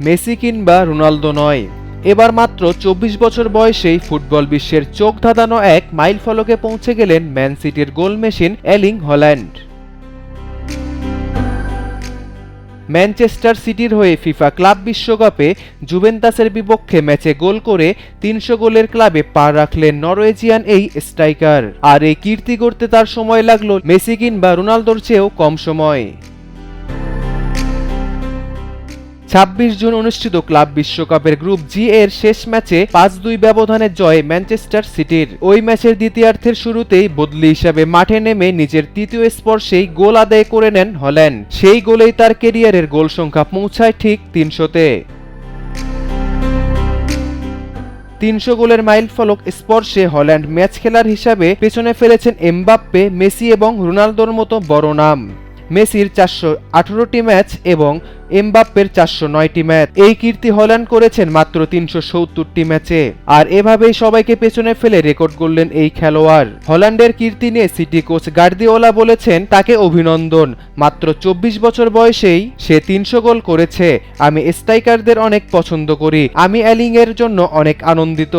Messi কিংবা Ronaldo নয়। এবার মাত্র চব্বিশ বছর বয়সেই ফুটবল বিশ্বের চোখ ধাঁধানো এক মাইল ফলকে পৌঁছে গেলেন ম্যান সিটির goal machine Erling Haaland. Manchester সিটির হয়ে ফিফা ক্লাব বিশ্বকাপে জুভেন্তাসের বিপক্ষে ম্যাচে গোল করে তিনশো গোলের ক্লাবে পা রাখলেন নরওয়েজিয়ান এই স্ট্রাইকার। আর এই কীর্তি করতে তার সময় লাগল মেসি কিংবা রোনালদোর চেয়েও কম সময়। ছাব্বিশ জুন অনুষ্ঠিত ক্লাব বিশ্বকাপের গ্রুপ জি এর শেষ ম্যাচে পাঁচ দুই ব্যবধানে জয় ম্যানচেস্টার সিটির। ওই ম্যাচের দ্বিতীয়ার্ধের শুরুতেই বদলি হিসাবে মাঠে নেমে নিজের তৃতীয় স্পর্শেই গোল আদায় করে নেন হল্যান্ড। সেই গোলেই তার কেরিয়ারের গোল সংখ্যা পৌঁছায় ঠিক তিনশোতে। তিনশো গোলের মাইল ফলক স্পর্শে হল্যান্ড ম্যাচ খেলার হিসাবে পেছনে ফেলেছেন এমবাপ্পে, মেসি এবং রোনালদোর মতো বড় নাম। মেসির চারশো আঠারোটি ম্যাচ এবং এমবাপ্পের চারশো নয়টি ম্যাচ। এই কীর্তি হল্যান্ড করেছেন মাত্র তিনশো সত্তরটি ম্যাচে। আর এভাবেই সবাইকে পেছনে ফেলে রেকর্ড করলেন এই খেলোয়াড়। হল্যান্ডের কীর্তি নিয়ে সিটি কোচ গার্দিওলা বলেছেন, তাকে অভিনন্দন। মাত্র চব্বিশ বছর বয়সেই সে তিনশো গোল করেছে। আমি স্ট্রাইকারদের অনেক পছন্দ করি। আমি অ্যালিং এর জন্য অনেক আনন্দিত।